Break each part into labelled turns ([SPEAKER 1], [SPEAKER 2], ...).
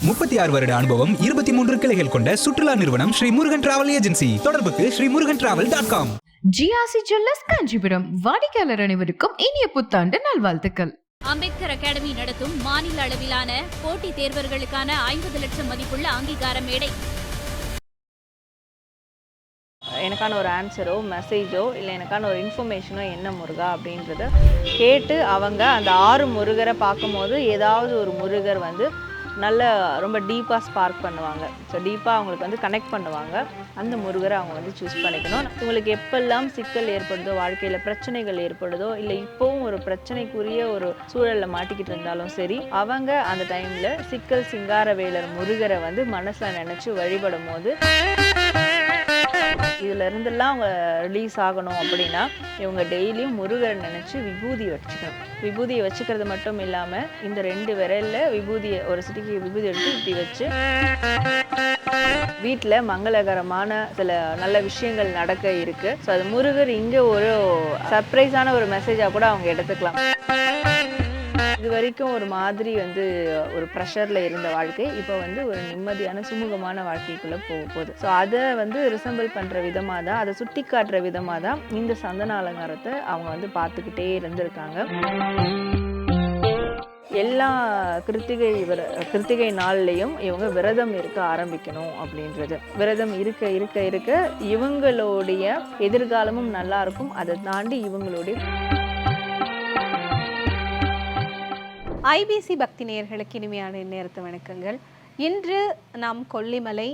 [SPEAKER 1] முப்பத்தி ஆறு வருட அனுபவம் இருபத்தி மூன்று கிளைகள் கொண்ட சுற்றுலா நிறுவனம் ஸ்ரீ முருகன் டிராவல் ஏஜென்சி. தொடர்புக்கு Shri Murugan travel dot com.
[SPEAKER 2] GRC jewellers Kanchipuram. வாடிக்கையாளர் அனைவருக்கும் இனிய புத்தாண்டு நல்வாழ்த்துக்கள்.
[SPEAKER 3] அம்பேத்கர் அகாடமி நடத்தும் மாநில அளவிலான போட்டித் தேர்வர்களுக்கான ஐம்பது லட்சம் மதிப்புள்ள அங்கீகார மேடை.
[SPEAKER 4] எனக்கான ஒரு ஆன்சரோ மெசேஜோ இல்லை எனக்கான ஒரு இன்ஃபர்மேஷனோ என்ன முருகா அப்படின்றத கேட்டு அவங்க அந்த ஆறு முருகரை பார்க்கும்போது ஏதாவது ஒரு முருகர் வந்து நல்ல ரொம்ப டீப்பாக ஸ்பார்க் பண்ணுவாங்க. ஸோ டீப்பாக அவங்களுக்கு வந்து கனெக்ட் பண்ணுவாங்க. அந்த முருகரை அவங்க வந்து சூஸ் பண்ணிக்கணும். உங்களுக்கு எப்பெல்லாம் சிக்கல் ஏற்படுதோ வாழ்க்கையில் பிரச்சனைகள் ஏற்படுதோ இல்லை இப்போவும் ஒரு பிரச்சனைக்குரிய ஒரு சூழலில் மாட்டிக்கிட்டு இருந்தாலும் சரி அவங்க அந்த டைமில் சிக்கல் சிங்காரவேலர் முருகரை வந்து மனசில் நினச்சி வழிபடும் போது இதுல இருந்தெல்லாம் அவங்க ரிலீஸ் ஆகணும் அப்படின்னா இவங்க டெய்லியும் முருகரை நினைச்சு விபூதி வச்சுக்கணும். விபூதியை வச்சுக்கிறது மட்டும் இல்லாம இந்த ரெண்டு விரல்ல விபூதியை ஒரு சிட்டிக்கு விபூதி எடுத்து இப்படி வச்சு வீட்டில் மங்களகரமான சில நல்ல விஷயங்கள் நடக்க இருக்கு. ஸோ அது முருகர் இங்கே ஒரு சர்ப்ரைஸான ஒரு மெசேஜாக கூட அவங்க எடுத்துக்கலாம். இது வரைக்கும் ஒரு மாதிரி வந்து ஒரு ப்ரெஷரில் இருந்த வாழ்க்கை இப்போ வந்து ஒரு நிம்மதியான சுமூகமான வாழ்க்கைக்குள்ளே போக போகுது. ஸோ அதை வந்து ரிசம்பிள் பண்ணுற விதமாக தான் அதை சுட்டி காட்டுற விதமாக தான் இந்த சந்தன அலங்காரத்தை அவங்க வந்து பார்த்துக்கிட்டே இருந்திருக்காங்க. எல்லா கிருத்திகை விர கிருத்திகை நாள்லேயும் இவங்க விரதம் இருக்க ஆரம்பிக்கணும் அப்படின்றது. விரதம் இருக்க இருக்க இருக்க இவங்களுடைய எதிர்காலமும் நல்லா இருக்கும். அதை தாண்டி இவங்களுடைய
[SPEAKER 5] ஐபிசி பக்தி நேயர்களுக்கு இனிமையான நேரத்து வணக்கங்கள். இன்று நாம் கொல்லிமலை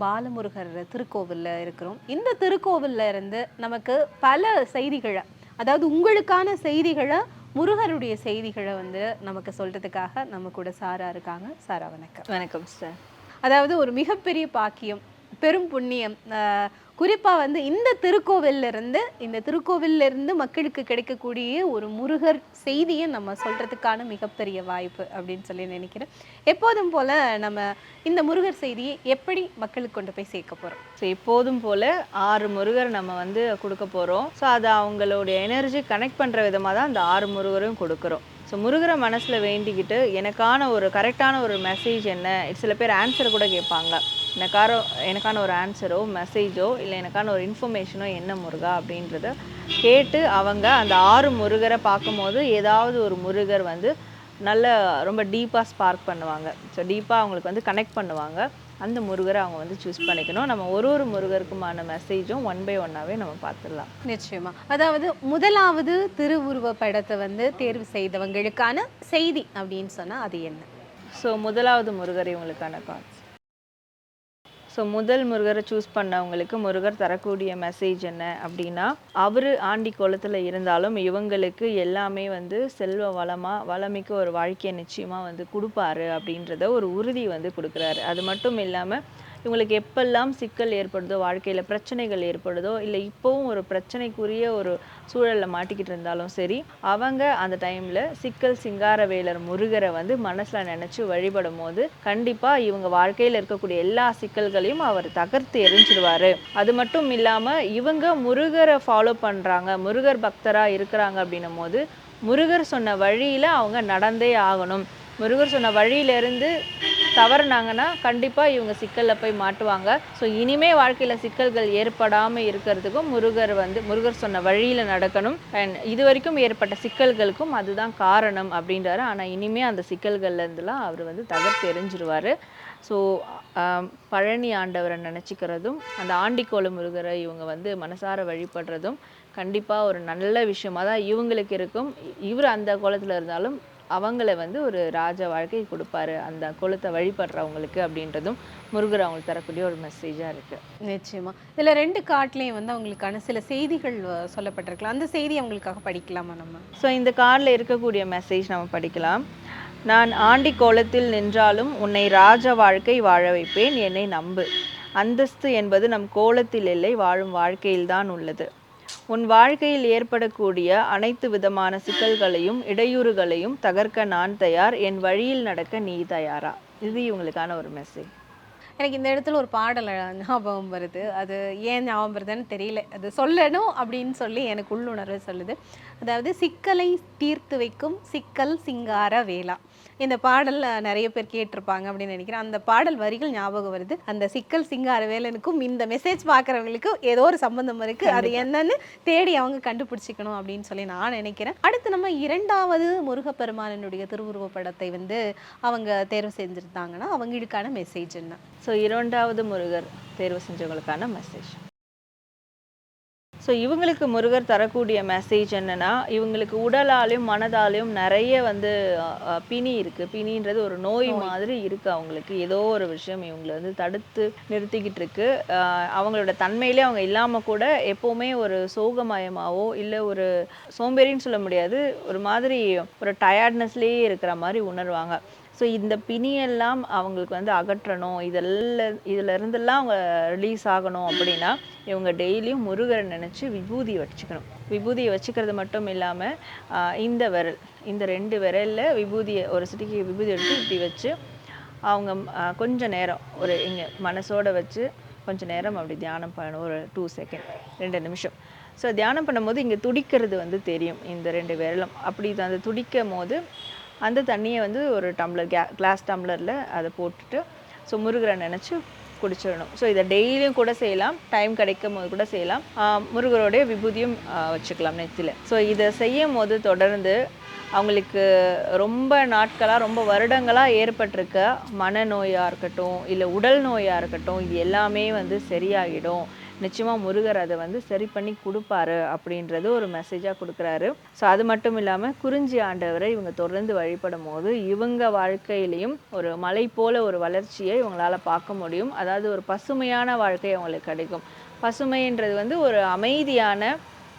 [SPEAKER 5] பாலமுருகர் திருக்கோவிலில் இருக்கிறோம். இந்த திருக்கோவிலில் இருந்து நமக்கு பல செய்திகளை அதாவது உங்களுக்கான செய்திகளை முருகருடைய செய்திகளை வந்து நமக்கு சொல்றதுக்காக நம்ம கூட சாரா இருக்காங்க. சாரா வணக்கம்.
[SPEAKER 4] வணக்கம் சார்.
[SPEAKER 5] அதாவது ஒரு மிகப்பெரிய பாக்கியம் பெரும் புண்ணியம் குறிப்பாக வந்து இந்த திருக்கோவிலிருந்து இந்த திருக்கோவிலிருந்து மக்களுக்கு கிடைக்கக்கூடிய ஒரு முருகர் செய்தியை நம்ம சொல்கிறதுக்கான மிகப்பெரிய வாய்ப்பு அப்படின்னு சொல்லி நினைக்கிறேன். எப்போதும் போல் நம்ம இந்த முருகர் செய்தியை எப்படி மக்களுக்கு கொண்டு போய் சேர்க்க போகிறோம்
[SPEAKER 4] ஸோ எப்போதும் போல் ஆறு முருகர் நம்ம வந்து கொடுக்க போகிறோம் ஸோ அதை அவங்களுடைய எனர்ஜி கனெக்ட் பண்ணுற விதமாக தான் அந்த ஆறு முருகரும் கொடுக்குறோம். ஸோ முருகரை மனசில் வேண்டிக்கிட்டு எனக்கான ஒரு கரெக்டான ஒரு மெசேஜ் என்ன? சில பேர் ஆன்சர் கூட கேட்பாங்க. எனக்காரோ எனக்கான ஒரு ஆன்சரோ மெசேஜோ இல்லை எனக்கான ஒரு இன்ஃபர்மேஷனோ என்ன முருகா? அப்படின்றத கேட்டு அவங்க அந்த ஆறு முருகரை பார்க்கும்போது ஏதாவது ஒரு முருகர் வந்து நல்ல ரொம்ப டீப்பாக ஸ்பார்க் பண்ணுவாங்க. ஸோ டீப்பாக அவங்களுக்கு வந்து கனெக்ட் பண்ணுவாங்க. அந்த முருகரை அவங்க வந்து சூஸ் பண்ணிக்கணும். நம்ம ஒரு ஒரு முருகருக்குமான மெசேஜும் ஒன் பை ஒன்னாகவே நம்ம பார்த்துடலாம்
[SPEAKER 5] நிச்சயமா. அதாவது முதலாவது திருவுருவ படத்தை வந்து தேர்வு செய்தவங்களுக்கான செய்தி அப்படின்னு சொன்னா அது என்ன?
[SPEAKER 4] ஸோ முதலாவது முருகர் இவங்களுக்கான கார்ட்ஸ் ஸோ முதல் முருகரை சூஸ் பண்ணவங்களுக்கு முருகர் தரக்கூடிய மெசேஜ் என்ன அப்படின்னா அவர் ஆண்டி கோலத்தில் இருந்தாலும் இவங்களுக்கு எல்லாமே வந்து செல்வ வளமாக வளமிக்க ஒரு வாழ்க்கையை நிச்சயமாக வந்து கொடுப்பாரு அப்படின்றத ஒரு உறுதி வந்து கொடுக்குறாரு. அது மட்டும் இல்லாமல் இவங்களுக்கு எப்பெல்லாம் சிக்கல் ஏற்படுதோ வாழ்க்கையில் பிரச்சனைகள் ஏற்படுதோ இல்லை இப்போவும் ஒரு பிரச்சனைக்குரிய ஒரு சூழலில் மாட்டிக்கிட்டு இருந்தாலும் சரி அவங்க அந்த டைமில் சிக்கல் சிங்காரவேலர் முருகரை வந்து மனசில் நினச்சி வழிபடும் போது கண்டிப்பாக இவங்க வாழ்க்கையில் இருக்கக்கூடிய எல்லா சிக்கல்களையும் அவர் தகர்த்து எரிஞ்சிடுவார். அது மட்டும் இல்லாமல் இவங்க முருகரை ஃபாலோ பண்ணுறாங்க முருகர் பக்தராக இருக்கிறாங்க அப்படின்னும் போது முருகர் சொன்ன வழியில் அவங்க நடந்தே ஆகணும். முருகர் சொன்ன வழியிலேருந்து தவறுனாங்கன்னா கண்டிப்பாக இவங்க சிக்கலில் போய் மாட்டுவாங்க. ஸோ இனிமே வாழ்க்கையில் சிக்கல்கள் ஏற்படாமல் இருக்கிறதுக்கும் முருகர் வந்து முருகர் சொன்ன வழியில் நடக்கணும். அண்ட் இது வரைக்கும் ஏற்பட்ட சிக்கல்களுக்கும் அதுதான் காரணம் அப்படின்றாரு. ஆனால் இனிமே அந்த சிக்கல்கள்லேருந்துலாம் அவர் வந்து தகர்த்து எறிஞ்சிருவார். ஸோ பழனி ஆண்டவரை நினச்சிக்கிறதும் அந்த ஆண்டிக்கோள முருகரை இவங்க வந்து மனசார வழிபடுறதும் கண்டிப்பாக ஒரு நல்ல விஷயமா தான் இவங்களுக்கு இருக்கும். இவர் அந்த கோலத்தில் இருந்தாலும் அவங்கள வந்து ஒரு ராஜ வாழ்க்கை கொடுப்பாரு. அந்த குலத்தை வழிபடுறவங்களுக்கு அப்படின்றதும் முருகர் அவங்களுக்கு தரக்கூடிய ஒரு மெசேஜாக இருக்குது
[SPEAKER 5] நிச்சயமா. இதுல ரெண்டு கார்ட்லயும் வந்து அவங்களுக்கான சில செய்திகள் சொல்லப்பட்டிருக்கலாம். அந்த செய்தி அவங்களுக்காக படிக்கலாமா நம்ம?
[SPEAKER 4] ஸோ இந்த கார்டில் இருக்கக்கூடிய மெசேஜ் நம்ம படிக்கலாம். நான் ஆண்டி கோலத்தில் நின்றாலும் உன்னை ராஜ வாழ்க்கை வாழ வைப்பேன். என்னை நம்பு. அந்தஸ்து என்பது நம் கோலத்தில் இல்லை வாழும் வாழ்க்கையில்தான் உள்ளது. உன் வாழ்க்கையில் ஏற்படக்கூடிய அனைத்து விதமான சிக்கல்களையும் இடையூறுகளையும் தகர்க்க நான் தயார். என் வழியில் நடக்க நீ தயாரா? இது இவங்களுக்கான ஒரு மெசேஜ்
[SPEAKER 5] எனக்கு இந்த இடத்துல ஒரு பாடல் ஞாபகம் வருது. அது ஏன் ஞாபகம் வருதுன்னு தெரியல. அது சொல்லணும் அப்படின்னு சொல்லி எனக்கு உள்ளுணர்வு சொல்லுது. அதாவது சிக்கலை தீர்த்து வைக்கும் சிக்கல் சிங்கார வேளா. இந்த பாடல்ல நிறைய பேர் கேட்டிருப்பாங்க அப்படின்னு நினைக்கிறேன். அந்த பாடல் வரிகள் ஞாபகம் வருது. அந்த சிக்கல் சிங்கார வேலனுக்கும் இந்த மெசேஜ் பார்க்குறவங்களுக்கு ஏதோ ஒரு சம்பந்தம் இருக்கு. அது என்னன்னு தேடி அவங்க கண்டுபிடிச்சிக்கணும் அப்படின்னு சொல்லி நான் நினைக்கிறேன். அடுத்து நம்ம இரண்டாவது முருகப்பெருமானனுடைய திருவுருவ படத்தை வந்து அவங்க தேர்வு செஞ்சிருந்தாங்கன்னா அவங்களுக்கான மெசேஜ் என்ன?
[SPEAKER 4] ஸோ இரண்டாவது முருகர் தேர்வு செஞ்சவங்களுக்கான மெசேஜ் ஸோ இவங்களுக்கு முருகர் தரக்கூடிய மெசேஜ் என்னன்னா இவங்களுக்கு உடலாலையும் மனதாலையும் நிறைய வந்து பிணி இருக்கு. பிணின்றது ஒரு நோய் மாதிரி இருக்கு அவங்களுக்கு. ஏதோ ஒரு விஷயம் இவங்களை வந்து தடுத்து நிறுத்திக்கிட்டு இருக்கு. அவங்களோட தன்மையிலே அவங்க இல்லாம கூட எப்பவுமே ஒரு சோகமயமாவோ இல்லை ஒரு சோம்பேறின்னு சொல்ல முடியாது. ஒரு மாதிரி ஒரு டயர்ட்னஸ்லேயே இருக்கிற மாதிரி உணர்வாங்க. ஸோ இந்த பிணியெல்லாம் அவங்களுக்கு வந்து அகற்றணும். இதெல்லாம் இதுல இருந்தெல்லாம் அவங்க ரிலீஸ் ஆகணும் அப்படின்னா இவங்க டெய்லியும் முருகரை நினச்சி விபூதி வச்சுக்கணும். விபூதியை வச்சுக்கிறது மட்டும் இல்லாமல் இந்த விரல் இந்த ரெண்டு விரலில் விபூதியை ஒரு சிட்டிக்கு விபூதி எடுத்து இப்படி வச்சு அவங்க கொஞ்ச நேரம் ஒரு இங்கே மனசோட வச்சு கொஞ்ச நேரம் அப்படி தியானம் பண்ணணும். ஒரு டூ செகண்ட் ரெண்டு நிமிஷம். ஸோ தியானம் பண்ணும்போது இங்கே துடிக்கிறது வந்து தெரியும் இந்த ரெண்டு விரலும். அப்படி அந்த துடிக்கும் போது அந்த தண்ணியை வந்து ஒரு டம்ளர் கே கிளாஸ் டம்ளரில் அதை போட்டுட்டு ஸோ முருகரை நினச்சி குடிச்சிடணும். ஸோ இதை டெய்லியும் கூட செய்யலாம் டைம் கிடைக்கும் போது கூட செய்யலாம். முருகரோடைய முருகருடைய விபூதியும் வச்சுக்கலாம் நெத்தியில். ஸோ இதை செய்யும் போது தொடர்ந்து அவங்களுக்கு ரொம்ப நாட்களாக ரொம்ப வருடங்களாக ஏற்பட்டிருக்க மனநோயாக இருக்கட்டும் இல்லை உடல் நோயாக இருக்கட்டும் இது எல்லாமே வந்து சரியாகிடும் நிச்சயமாக முருகர் அதை வந்து சரி பண்ணி கொடுப்பாரு அப்படின்றது ஒரு மெசேஜாக கொடுக்குறாரு. ஸோ அது மட்டும் இல்லாமல் குறிஞ்சி ஆண்டவரை இவங்க தொடர்ந்து வழிபடும் போது இவங்க வாழ்க்கையிலையும் ஒரு மலை போல ஒரு வளர்ச்சியை இவங்களால் பார்க்க முடியும். அதாவது ஒரு பசுமையான வாழ்க்கை அவங்களுக்கு கிடைக்கும். பசுமைன்றது வந்து ஒரு அமைதியான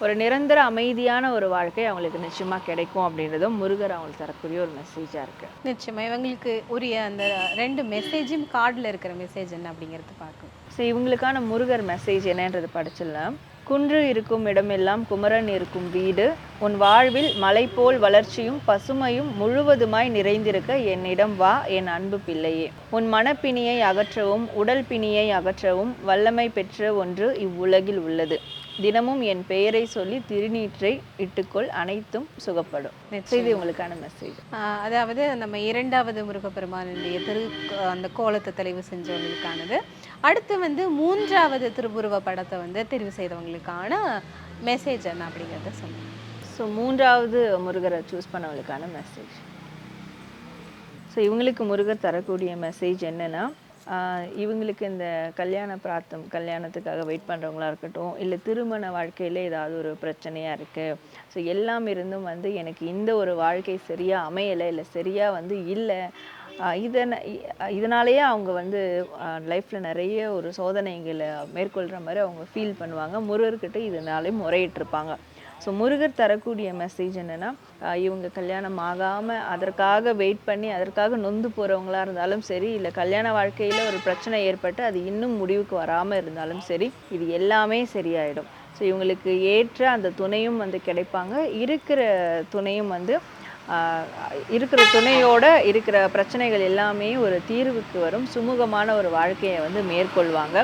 [SPEAKER 4] ஒரு நிரந்தர அமைதியான ஒரு வாழ்க்கை அவங்களுக்கு நிச்சயமாக கிடைக்கும் அப்படின்றதும் முருகர் அவங்களுக்கு தரக்கூடிய ஒரு மெசேஜாக இருக்குது
[SPEAKER 5] நிச்சயமாக இவங்களுக்கு உரிய அந்த ரெண்டு மெசேஜும் கார்டில் இருக்கிற மெசேஜ் என்ன அப்படிங்கிறது பார்க்கணும்
[SPEAKER 4] ஸோ இவங்களுக்கான முருகர் மெசேஜ் என்னன்றது படிச்சிடலாம். குன்று இருக்கும் இடமெல்லாம் குமரன் இருக்கும் வீடு. உன் வாழ்வில் மலை போல் வளர்ச்சியும் பசுமையும் முழுவதுமாய் நிறைந்திருக்க என்னிடம் வா என் அன்பு பிள்ளையே. உன் மனப்பிணியை அகற்றவும் உடல் பிணியை அகற்றவும் வல்லமை பெற்ற ஒன்று இவ்வுலகில் உள்ளது. தினமும் என் பெயரை சொல்லி திருநீற்றை இட்டுக்கொள் அனைத்தும் சுகப்படும். இது உங்களுக்கான மெசேஜ்
[SPEAKER 5] அதாவது நம்ம இரண்டாவது முருகப்பெருமானுடைய திரு அந்த கோலத்தை தெளிவு செஞ்சவங்களுக்கானது அடுத்து வந்து மூன்றாவது திருப்புருவ படத்தை வந்து தெரிவு செய்தவங்களுக்கான மெசேஜ் என்ன அப்படிங்கிறத சொல்லுங்க.
[SPEAKER 4] ஸோ மூன்றாவது முருகரை சூஸ் பண்ணவங்களுக்கான மெசேஜ் ஸோ இவங்களுக்கு முருகர் தரக்கூடிய மெசேஜ் என்னன்னா இவங்களுக்கு இந்த கல்யாண பிரார்த்தம் கல்யாணத்துக்காக வெயிட் பண்ணுறவங்களா இருக்கட்டும் இல்லை திருமண வாழ்க்கையில் ஏதாவது ஒரு பிரச்சனையாக இருக்குது ஸோ எல்லாம் இருந்தும் வந்து எனக்கு இந்த ஒரு வாழ்க்கை சரியாக அமையலை இல்லை சரியாக வந்து இல்லை இதனை இதனாலேயே அவங்க வந்து லைஃப்பில் நிறைய ஒரு சோதனைகளை மேற்கொள்கிற மாதிரி அவங்க ஃபீல் பண்ணுவாங்க. முருகர்கிட்ட இதனாலே முறையிட்டிருப்பாங்க. ஸோ முருகர் தரக்கூடிய மெசேஜ் என்னென்னா இவங்க கல்யாணம் ஆகாமல் அதற்காக வெயிட் பண்ணி அதற்காக நொந்து போகிறவங்களா இருந்தாலும் சரி இல்லை கல்யாண வாழ்க்கையில் ஒரு பிரச்சனை ஏற்பட்டு அது இன்னும் முடிவுக்கு வராமல் இருந்தாலும் சரி இது எல்லாமே சரியாயிடும். ஸோ இவங்களுக்கு ஏற்ற அந்த துணையும் வந்து கிடைப்பாங்க. இருக்கிற துணையும் வந்து இருக்கிற துணையோட இருக்கிற பிரச்சனைகள் எல்லாமே ஒரு தீர்வுக்கு வரும். சுமூகமான ஒரு வாழ்க்கையை வந்து மேற்கொள்வாங்க.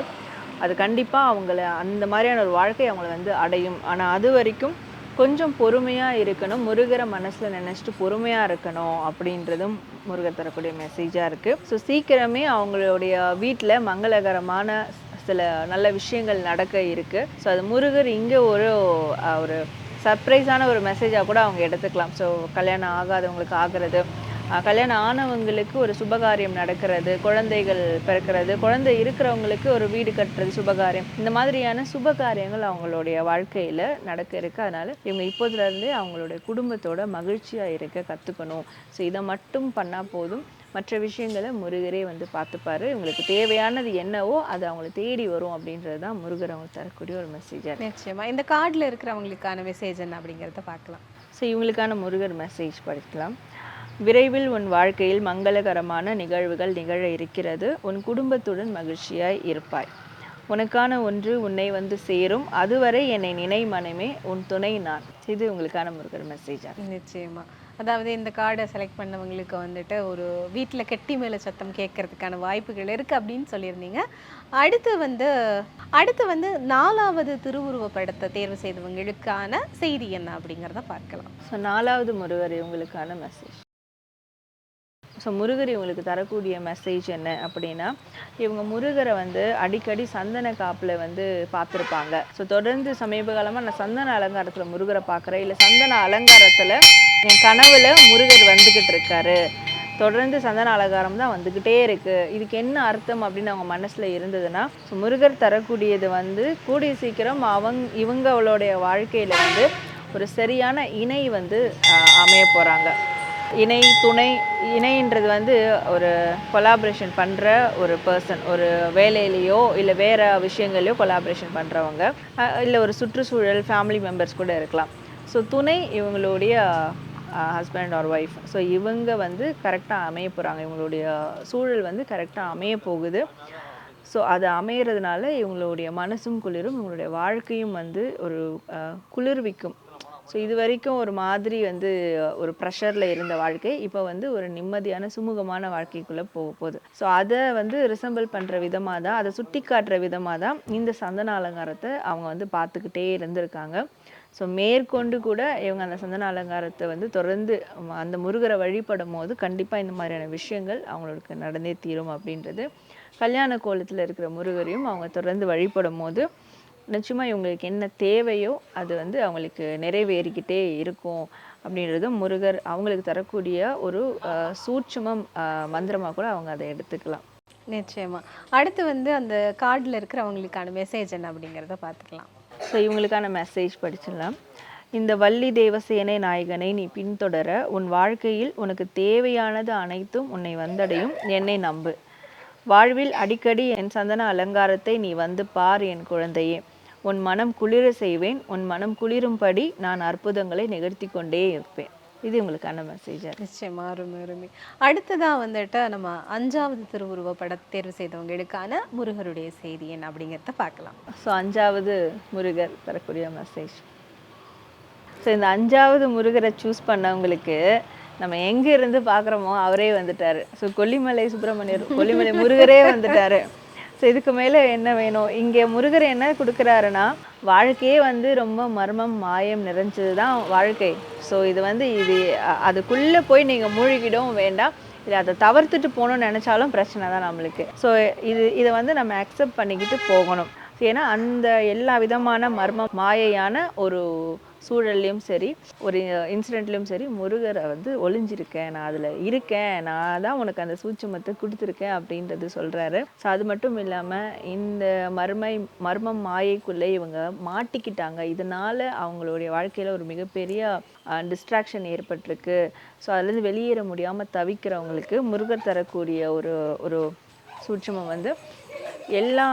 [SPEAKER 4] அது கண்டிப்பாக அவங்கள அந்த மாதிரியான ஒரு வாழ்க்கை அவங்கள வந்து அடையும். ஆனால் அது வரைக்கும் கொஞ்சம் பொறுமையாக இருக்கணும். முருகரை மனசில் நினச்சிட்டு பொறுமையாக இருக்கணும் அப்படின்றதும் முருகர் தரக்கூடிய மெசேஜாக இருக்குது ஸோ சீக்கிரமே அவங்களுடைய வீட்டில் மங்களகரமான சில நல்ல விஷயங்கள் நடக்க இருக்குது ஸோ அது முருகர் இங்கே ஒரு ஒரு சர்ப்ரைஸான ஒரு மெசேஜாக கூட அவங்க எடுத்துக்கலாம். ஸோ கல்யாணம் ஆகாதவங்களுக்கு ஆகிறது கல்யாணம் ஆனவங்களுக்கு ஒரு சுபகாரியம் நடக்கிறது குழந்தைகள் பிறக்கிறது குழந்தை இருக்கிறவங்களுக்கு ஒரு வீடு கட்டுறது சுபகாரியம். இந்த மாதிரியான சுபகாரியங்கள் அவங்களுடைய வாழ்க்கையில் நடக்க இருக்கு. அதனால் இவங்க இப்போதுலேருந்தே அவங்களுடைய குடும்பத்தோட மகிழ்ச்சியாக இருக்க கற்றுக்கணும் ஸோ இதை மட்டும் பண்ணால் போதும். மற்ற விஷயங்களை முருகரே வந்து பார்த்துப்பாரு. இவங்களுக்கு தேவையானது என்னவோ அது அவங்களை தேடி வரும் அப்படின்றது தான் முருகர் அவங்களுக்கு தரக்கூடிய ஒரு மெசேஜாக இருக்கு.
[SPEAKER 5] நிச்சயமா. இந்த கார்டில் இருக்கிறவங்களுக்கான மெசேஜ் என்ன அப்படிங்கிறத பார்க்கலாம்.
[SPEAKER 4] ஸோ இவங்களுக்கான முருகர் மெசேஜ் படிக்கலாம். விரைவில் உன் வாழ்க்கையில் மங்களகரமான நிகழ்வுகள் நிகழ இருக்கிறது. உன் குடும்பத்துடன் மகிழ்ச்சியாய் இருப்பாய். உனக்கான ஒன்று உன்னை வந்து சேரும். அதுவரை என்னை நினை மனமே உன் துணை நான். இது உங்களுக்கான முருகர் மெசேஜாக
[SPEAKER 5] நிச்சயமா. அதாவது இந்த கார்டை செலக்ட் பண்ணவங்களுக்கு வந்துட்டு ஒரு வீட்டில் கெட்டி மேலே சத்தம் கேட்கறதுக்கான வாய்ப்புகள் இருக்குது அப்படின்னு சொல்லியிருந்தீங்க. அடுத்து வந்து அடுத்து வந்து நாலாவது திருவுருவ படத்தை தேர்வு செய்தவங்களுக்கான செய்தி என்ன அப்படிங்கிறத பார்க்கலாம்.
[SPEAKER 4] ஸோ நாலாவது முருகர் இவங்களுக்கான மெசேஜ் ஸோ முருகர் இவங்களுக்கு தரக்கூடிய மெசேஜ் என்ன அப்படின்னா இவங்க முருகரை வந்து அடிக்கடி சந்தன காப்பில் வந்து பார்த்துருப்பாங்க. ஸோ தொடர்ந்து சமீப காலமாக நான் சந்தன அலங்காரத்தில் முருகரை பார்க்குறேன். இல்லை சந்தன அலங்காரத்தில் என் கனவில் முருகர் வந்துக்கிட்டு இருக்காரு. தொடர்ந்து சந்தன அலங்காரம் தான் வந்துக்கிட்டே இருக்குது இதுக்கு என்ன அர்த்தம் அப்படின்னு அவங்க மனசில் இருந்ததுன்னா ஸோ முருகர் தரக்கூடியது வந்து கூடிய சீக்கிரம் அவங்க இவங்களுடைய வாழ்க்கையில் வந்து ஒரு சரியான இணை வந்து அமைய போகிறாங்க இணை துணை இணைன்றது வந்து ஒரு கொலாபரேஷன் பண்ணுற ஒரு பர்சன் ஒரு வேலையிலையோ இல்லை வேறு விஷயங்களையோ கொலாபரேஷன் பண்ணுறவங்க இல்லை ஒரு சுற்றுச்சூழல் ஃபேமிலி மெம்பர்ஸ் கூட இருக்கலாம். ஸோ துணை இவங்களுடைய ஹஸ்பண்ட் ஆர் ஒய்ஃப் ஸோ இவங்க வந்து கரெக்டாக அமைய போகிறாங்க இவங்களுடைய சூழல் வந்து கரெக்டாக அமைய போகுது. ஸோ அது அமையிறதுனால இவங்களுடைய மனசும் குளிரும். இவங்களுடைய வாழ்க்கையும் வந்து ஒரு குளிர்விக்கும். ஸோ இது வரைக்கும் ஒரு மாதிரி வந்து ஒரு ப்ரெஷரில் இருந்த வாழ்க்கை. இப்போ வந்து ஒரு நிம்மதியான சுமூகமான வாழ்க்கைக்குள்ளே போக போகுது. ஸோ அதை வந்து ரிசம்பிள் பண்ணுற விதமாக தான் அதை சுட்டி காட்டுற விதமாக தான் இந்த சந்தன அலங்காரத்தை அவங்க வந்து பார்த்துக்கிட்டே இருந்திருக்காங்க. ஸோ மேற்கொண்டு கூட இவங்க அந்த சந்தன அலங்காரத்தை வந்து தொடர்ந்து அந்த முருகரை வழிபடும் போது கண்டிப்பாக இந்த மாதிரியான விஷயங்கள் அவங்களுக்கு நடந்தே தீரும் அப்படின்றது. கல்யாண கோலத்தில் இருக்கிற முருகரையும் அவங்க தொடர்ந்து வழிபடும் போது நிச்சயமாக இவங்களுக்கு என்ன தேவையோ அது வந்து அவங்களுக்கு நிறைவேறிக்கிட்டே இருக்கும் அப்படின்றது முருகர் அவங்களுக்கு தரக்கூடிய ஒரு சூட்சுமம் மந்திரமாக கூட அவங்க அதை எடுத்துக்கலாம்.
[SPEAKER 5] நிச்சயமா. அடுத்து வந்து அந்த கார்டில் இருக்கிறவங்களுக்கான மெசேஜ் என்ன அப்படிங்கிறத பார்த்துக்கலாம்.
[SPEAKER 4] ஸோ இவங்களுக்கான மெசேஜ் படிச்சிடலாம். இந்த வள்ளி தேவசேனை நாயகனை நீ பின்தொடர உன் வாழ்க்கையில் உனக்கு தேவையானது அனைத்தும் உன்னை வந்தடையும். என்னை நம்பு. வாழ்வில் அடிக்கடி என் சந்தன அலங்காரத்தை நீ வந்து பார் என் குழந்தையே. உன் மனம் குளிர செய்வேன் உன் மனம் குளிரும்படி நான் அற்புதங்களை நிகழ்த்தி கொண்டே இருப்பேன். இது உங்களுக்கான மெசேஜாக
[SPEAKER 5] நிச்சயமா அருமை அருமை. அடுத்ததா வந்துட்டு நம்ம அஞ்சாவது திருவுருவ படம் தேர்வு செய்தவங்களுக்கான முருகருடைய செய்தி என்ன அப்படிங்கிறத பார்க்கலாம்.
[SPEAKER 4] ஸோ அஞ்சாவது முருகர் தரக்கூடிய மெசேஜ் ஸோ இந்த அஞ்சாவது முருகரை சூஸ் பண்ணவங்களுக்கு நம்ம எங்க இருந்து பார்க்குறோமோ அவரே வந்துட்டாரு. ஸோ கொல்லிமலை சுப்பிரமணியர் கொல்லிமலை முருகரே வந்துட்டாரு. ஸோ இதுக்கு மேலே என்ன வேணும்? இங்கே முருகர் என்ன கொடுக்குறாருன்னா வாழ்க்கையே வந்து ரொம்ப மர்மம் மாயம் நிறைஞ்சது தான் வாழ்க்கை. ஸோ இது வந்து இது அதுக்குள்ளே போய் நீங்கள் மூழ்கிடவும் வேண்டாம். இல்லை அதை தவிர்த்துட்டு போகணும்னு நினச்சாலும் பிரச்சனை தான் நம்மளுக்கு. ஸோ இது இதை வந்து நம்ம அக்செப்ட் பண்ணிக்கிட்டு போகணும். ஏன்னா அந்த எல்லா விதமான மர்ம மாயையான ஒரு சூழல்லையும் சரி ஒரு இன்சிடென்ட்லையும் சரி முருகரை வந்து ஒளிஞ்சிருக்கேன் நான் அதில் இருக்கேன் நான் தான் உனக்கு அந்த சூட்சமத்தை கொடுத்துருக்கேன் அப்படின்றது சொல்கிறாரு ஸோ அது மட்டும் இல்லாமல் இந்த மர்மை மர்மம் மாயைக்குள்ளே இவங்க மாட்டிக்கிட்டாங்க. இதனால அவங்களுடைய வாழ்க்கையில் ஒரு மிகப்பெரிய டிஸ்ட்ராக்ஷன் ஏற்பட்டிருக்கு. ஸோ அதுலேருந்து வெளியேற முடியாமல் தவிக்கிறவங்களுக்கு முருகர் தரக்கூடிய ஒரு ஒரு சூட்சமம் வந்து எல்லா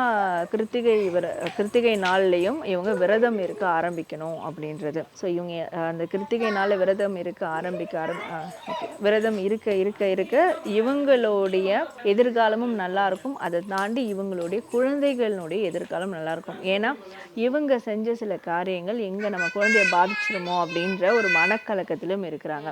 [SPEAKER 4] கிருத்திகை விர கிருத்திகை நாள்லேயும் இவங்க விரதம் இருக்க ஆரம்பிக்கணும் அப்படின்றது. ஸோ இவங்க அந்த கிருத்திகை நாளில் விரதம் இருக்க ஆரம்பிக்க ஆரம் விரதம் இருக்க இருக்க இருக்க இவங்களுடைய எதிர்காலமும் நல்லா இருக்கும். அதை தாண்டி இவங்களுடைய குழந்தைகளுடைய எதிர்காலம் நல்லாயிருக்கும் ஏன்னா இவங்க செஞ்ச சில காரியங்கள் எங்கே நம்ம குழந்தைய பாதிச்சிருமோ அப்படின்ற ஒரு மனக்கலக்கத்திலும் இருக்கிறாங்க.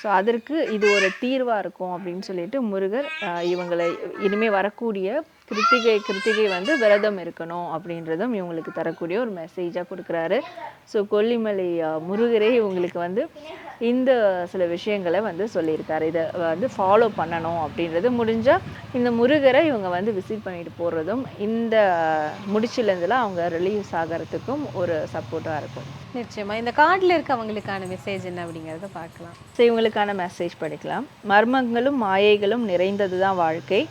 [SPEAKER 4] ஸோ அதற்கு இது ஒரு தீர்வாக இருக்கும் அப்படின்னு சொல்லிட்டு முருகர் இவங்களை இனிமேல் வரக்கூடிய கிருத்திகை கிருத்திகை வந்து விரதம் இருக்கணும் அப்படின்றதும் இவங்களுக்கு தரக்கூடிய ஒரு மெசேஜாக கொடுக்குறாரு. ஸோ கொல்லிமலை முருகரே இவங்களுக்கு வந்து இந்த சில விஷயங்களை வந்து சொல்லியிருக்காரு. இதை வந்து ஃபாலோ பண்ணணும் அப்படின்றது முடிஞ்சால் இந்த முருகரை இவங்க வந்து விசிட் பண்ணிட்டு போகிறதும் இந்த முடிச்சிலேருந்துலாம் அவங்க ரிலீஸ் ஆகிறதுக்கும் ஒரு சப்போர்ட்டாக இருக்கும்.
[SPEAKER 5] நிச்சயமா. இந்த கார்டில் இருக்கவங்களுக்கான மெசேஜ் என்ன அப்படிங்கிறத பார்க்கலாம்.
[SPEAKER 4] ஸோ இவங்களுக்கான மெசேஜ் படிக்கலாம். மர்மங்களும் மாயைகளும் நிறைந்தது தான் வாழ்க்கை.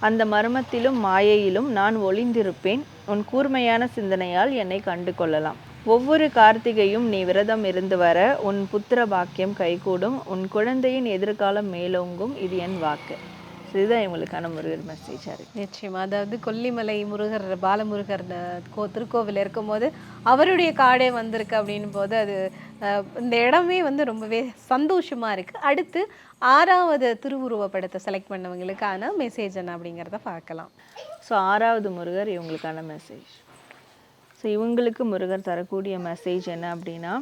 [SPEAKER 4] அந்த மர்மத்திலும் மாயையிலும் நான் ஒளிந்திருப்பேன். உன் கூர்மையான சிந்தனையால் என்னை கண்டு கொள்ளலாம் ஒவ்வொரு கார்த்திகையும் நீ விரதம் இருந்து வர உன் புத்திர பாக்கியம் கைகூடும் உன் குழந்தையின் எதிர்காலம் மேலோங்கும் இது என் வாக்கு. இதுதான் இவங்களுக்கான முருகர் மெசேஜாக இருக்கு.
[SPEAKER 5] நிச்சயமா. அதாவது கொல்லிமலை முருகர் பாலமுருகர் கோ திருக்கோவில் இருக்கும்போது அவருடைய காடே வந்திருக்கு அப்படின்னும் போது அது இந்த இடமே வந்து ரொம்பவே சந்தோஷமா இருக்கு. அடுத்து ஆறாவது திருவுருவ படத்தை செலக்ட் பண்ணவங்களுக்கான மெசேஜ் என்ன அப்படிங்கிறத பார்க்கலாம்.
[SPEAKER 4] ஸோ ஆறாவது முருகர் இவங்களுக்கான மெசேஜ் ஸோ இவங்களுக்கு முருகர் தரக்கூடிய மெசேஜ் என்ன அப்படின்னா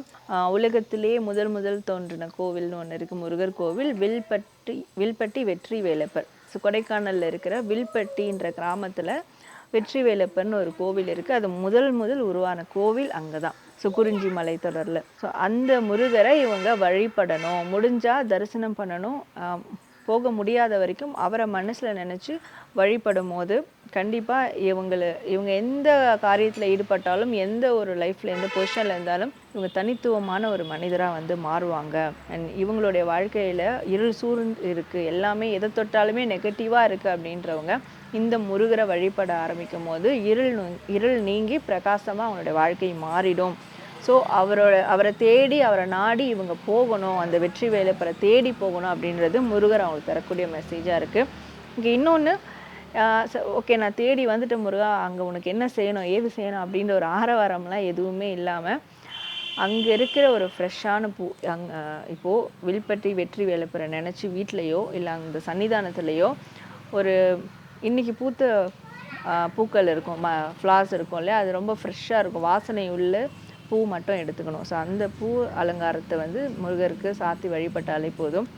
[SPEAKER 4] உலகத்திலே உலகத்திலேயே முதல் முதல் தோன்றின கோவில்னு ஒன்று இருக்குது முருகர் கோவில் வில்பட்டி வில்பட்டி வெற்றி வேலப்பர் ஸோ கொடைக்கானலில் இருக்கிற வில்பட்டின்ற கிராமத்தில் வெற்றி வேலப்பர்னு ஒரு கோவில் இருக்குது அது முதல் முதல் உருவான கோவில் அங்கே தான் ஸோ குறிஞ்சி மலை தொடரில். ஸோ அந்த முருகரை இவங்க வழிபடணும். முடிஞ்சால் தரிசனம் பண்ணணும். போக முடியாத வரைக்கும் அவரை மனசில் நினச்சி வழிபடும் போது கண்டிப்பாக இவங்களை இவங்க எந்த காரியத்தில் ஈடுபட்டாலும் எந்த ஒரு லைஃப்பில் எந்த பொசிஷனில் இருந்தாலும் இவங்க தனித்துவமான ஒரு மனிதராக வந்து மாறுவாங்க. அண்ட் இவங்களுடைய வாழ்க்கையில் இருள் சூழ்ந்து இருக்குது எல்லாமே எதை தொட்டாலுமே நெகட்டிவாக இருக்குது அப்படின்றவங்க இந்த முருகரை வழிபட ஆரம்பிக்கும் போது இருள் இருள் நீங்கி பிரகாசமாக அவங்களுடைய வாழ்க்கை மாறிடும். ஸோ அவரோட அவரை தேடி அவரை நாடி இவங்க போகணும். அந்த வெற்றி வேலைப்பரை தேடி போகணும் அப்படின்றது முருகர் அவங்களுக்கு தரக்கூடிய மெசேஜாக இருக்குது இங்கே இன்னொன்று ஓகே நான் தேடி வந்துட்டேன் முருகா. அங்கே உனக்கு என்ன செய்யணும் ஏது செய்யணும் அப்படின்ற ஒரு ஆரவாரம்லாம் எதுவுமே இல்லாமல் அங்கே இருக்கிற ஒரு ஃப்ரெஷ்ஷான பூ அங்கே இப்போது வில்பட்டி வெற்றி வேலைப்புற நினச்சி வீட்லேயோ இல்லை அந்த சன்னிதானத்துலேயோ ஒரு இன்றைக்கி பூத்த பூக்கள் இருக்கும். ம ஃப்ளார்ஸ் இருக்கும் இல்லையா? அது ரொம்ப ஃப்ரெஷ்ஷாக இருக்கும். வாசனை உள்ள பூ மட்டும் எடுத்துக்கணும். ஸோ அந்த பூ அலங்காரத்தை வந்து முருகருக்கு சாத்தி வழிபட்டாலே போதும்.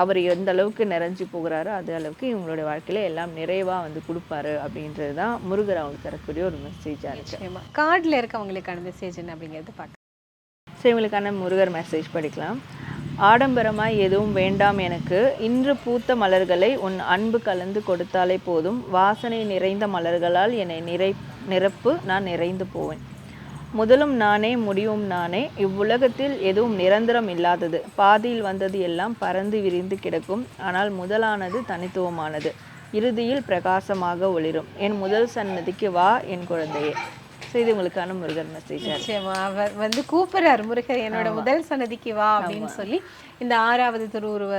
[SPEAKER 4] அவர் எந்த அளவுக்கு நிறைஞ்சு போகிறாரோ அது அளவுக்கு இவங்களுடைய வாழ்க்கையில எல்லாம் நிறைவாக வந்து கொடுப்பாரு அப்படின்றது தான் முருகர் அவங்களுக்கு தரக்கூடிய ஒரு மெசேஜாக
[SPEAKER 5] நிச்சயமா. கார்டில் இருக்கவங்களுக்கான மெசேஜ் என்ன அப்படிங்கிறது பார்க்கலாம்.
[SPEAKER 4] ஸோ இவங்களுக்கான முருகர் மெசேஜ் படிக்கலாம். ஆடம்பரமாய் எதுவும் வேண்டாம் எனக்கு. இன்று பூத்த மலர்களை உன் அன்பு கலந்து கொடுத்தாலே போதும். வாசனை நிறைந்த மலர்களால் என்னை நிறை நிரப்பு. நான் நிறைந்து போவேன். முதலும் நானே முடிவும் நானே. இவ்வுலகத்தில் எதுவும் நிரந்தரம் இல்லாதது. பாதியில் வந்தது எல்லாம் பறந்து விரிந்து கிடக்கும். ஆனால் முதலானது தனித்துவமானது. இறுதியில் பிரகாசமாக ஒளிரும். என் முதல் சன்னதிக்கு வா என் குழந்தையே. ஸோ இது உங்களுக்கான முருகர் மெசேஜாக இருக்கு
[SPEAKER 5] நிச்சயமா. அவர் வந்து கூப்பிடுறாரு முருகர் என்னோட முதல் சன்னதிக்கு வா அப்படின்னு சொல்லி. இந்த ஆறாவது திருவுருவ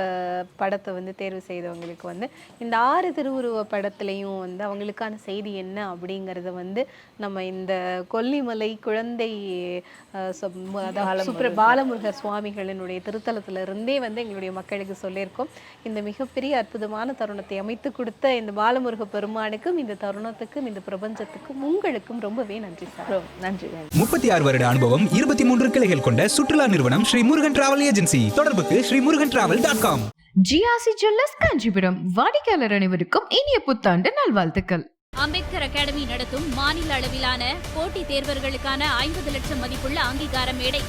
[SPEAKER 5] படத்தை வந்து தேர்வு செய்தவங்களுக்கு வந்து இந்த ஆறு திருவுருவ படத்துலையும் வந்து அவங்களுக்கான செய்தி என்ன அப்படிங்கறத வந்து நம்ம இந்த கொல்லிமலை குழந்தை சுப்ர பாலமுருகர் சுவாமிகளினுடைய திருத்தலத்துல இருந்தே வந்து எங்களுடைய மக்களுக்கு சொல்லியிருக்கோம். இந்த மிகப்பெரிய அற்புதமான தருணத்தை அமைத்து கொடுத்த இந்த பாலமுருக பெருமானுக்கும் இந்த தருணத்துக்கும் இந்த பிரபஞ்சத்துக்கும் உங்களுக்கும் ரொம்பவே நன்றி சார்.
[SPEAKER 4] நன்றி
[SPEAKER 1] முப்பத்தி ஆறு வருட அனுபவம் இருபத்தி மூன்று கிளைகள் கொண்ட சுற்றுலா நிறுவனம் ஸ்ரீ முருகன் டிராவல் ஏஜென்சி. தொடர்புக்கு Shri Murugan travel dot com.
[SPEAKER 2] GRC jewellers Kanchipuram. வாடிக்கையாளர் அனைவருக்கும் இனிய புத்தாண்டு நல்வாழ்த்துக்கள்.
[SPEAKER 3] அம்பேத்கர் அகாடமி நடத்தும் மாநில அளவிலான போட்டித் தேர்வர்களுக்கான ஐம்பது லட்சம் மதிப்புள்ள அங்கீகார மேடை.